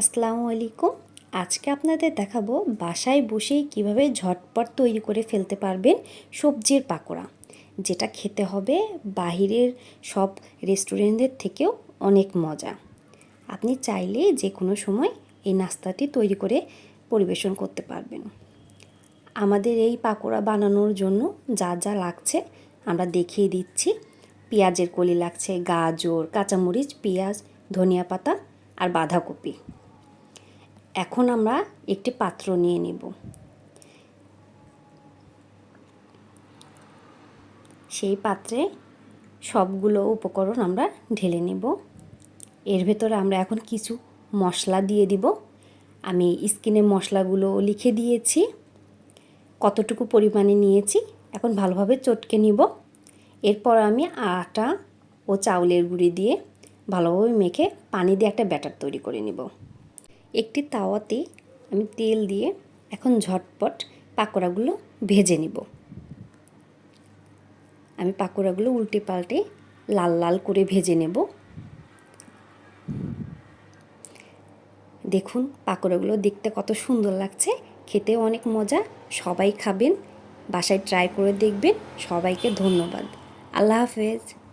আসসালামু আলাইকুম। আজকে আপনাদের দেখাবো বাসায় বসেই কীভাবে ঝটপট তৈরি করে ফেলতে পারবেন সবজির পাকোড়া, যেটা খেতে হবে বাহিরের সব রেস্টুরেন্টের থেকেও অনেক মজা। আপনি চাইলে যে কোনো সময় এই নাস্তাটি তৈরি করে পরিবেশন করতে পারবেন। আমাদের এই পাকোড়া বানানোর জন্য যা যা লাগছে আমরা দেখিয়ে দিচ্ছি। পেঁয়াজের কলি লাগছে, গাজর, কাঁচামরিচ, পেঁয়াজ, ধনিয়া পাতা আর বাঁধাকপি। এখন আমরা একটি পাত্র নিয়ে নেব। সেই পাত্রে সবগুলো উপকরণ আমরা ঢেলে নেব। এর ভেতরে আমরা এখন কিছু মশলা দিয়ে দিব। আমি স্কিনে মশলাগুলো লিখে দিয়েছি। কতটুকু পরিমাণে নিয়েছি এখন ভালোভাবে চটকে নিব। এরপর আমি আটা ও চাউলের গুঁড়ি দিয়ে ভালোভাবে মেখে পানি দিয়ে একটা ব্যাটার তৈরি করে নিব। একটি তাওয়াতে আমি তেল দিয়ে এখন ঝটপট পাকোড়াগুলো ভেজে নিব। আমি পাকোড়াগুলো উল্টে পাল্টে লাল লাল করে ভেজে নেব। দেখুন পাকোড়াগুলো দেখতে কত সুন্দর লাগছে, খেতে অনেক মজা, সবাই খাবেন, বাসায় ট্রাই করে দেখবেন, সবাইকে ধন্যবাদ। আল্লাহ হাফেজ।